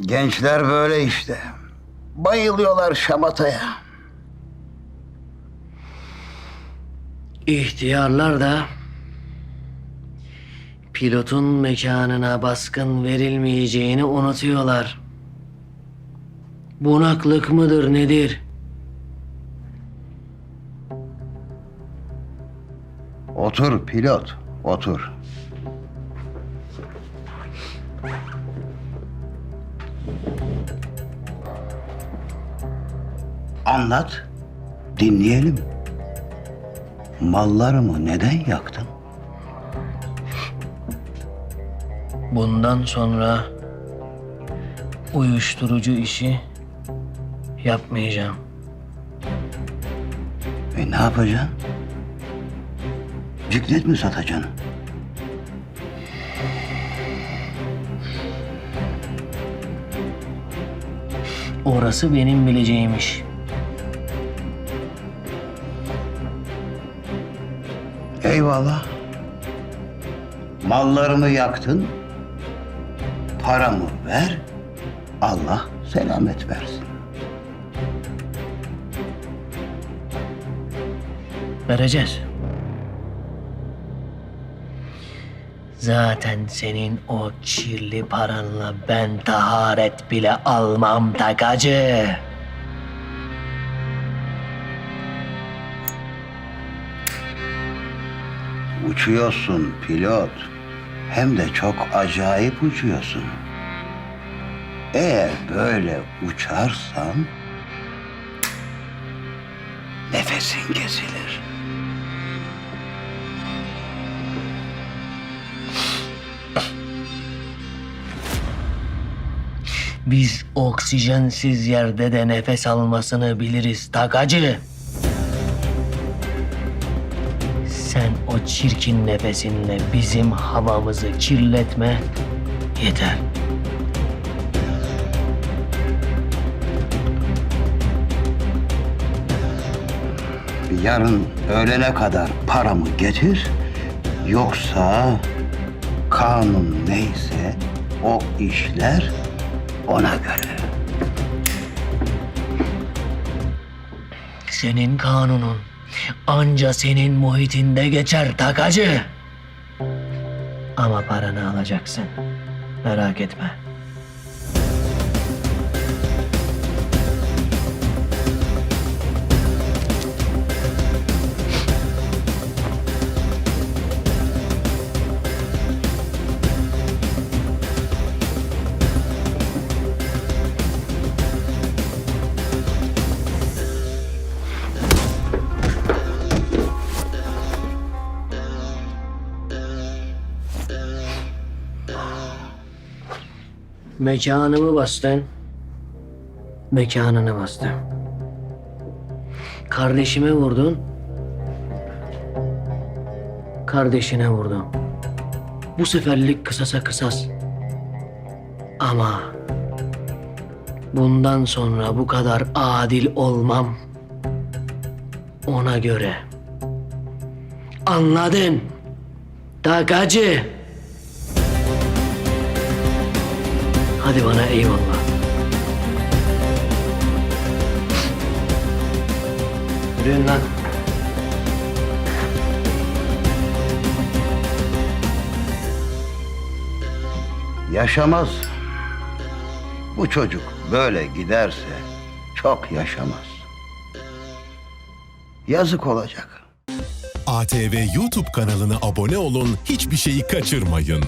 Gençler böyle işte. Bayılıyorlar şamataya. İhtiyarlar da pilotun mekanına baskın verilmeyeceğini unutuyorlar. Bunaklık mıdır nedir? Otur pilot, otur. Anlat, dinleyelim. Mallarımı neden yaktın? Bundan sonra uyuşturucu işi yapmayacağım. E ne yapacaksın? Ciklet mi satacaksın? Orası benim bileceğim iş. Eyvallah. Mallarımı yaktın. Paramı ver. Allah selamet versin. Vereceğiz. Zaten senin o kirli paranla ben taharet bile almam takacı. Uçuyorsun pilot. Hem de çok acayip uçuyorsun. Eğer böyle uçarsan nefesin kesilir. Biz oksijensiz yerde de nefes almasını biliriz takacı. Sen o çirkin nefesinle bizim havamızı kirletme yeter. Yarın öğlene kadar paramı getir. Yoksa kanun neyse o işler ona göre. Senin kanunun anca senin muhitinde geçer takacı. Ama paranı alacaksın. Merak etme. Mekanımı bastın. Mekanını bastım. Kardeşime vurdun. Kardeşine vurdum. Bu seferlik kısasa kısas. Ama bundan sonra bu kadar adil olmam. Ona göre. Anladın? Takacı. Hadi bana eyvallah. Yürüyün lan. Yaşamaz. Bu çocuk böyle giderse çok yaşamaz. Yazık olacak. ATV YouTube kanalına abone olun, hiçbir şeyi kaçırmayın.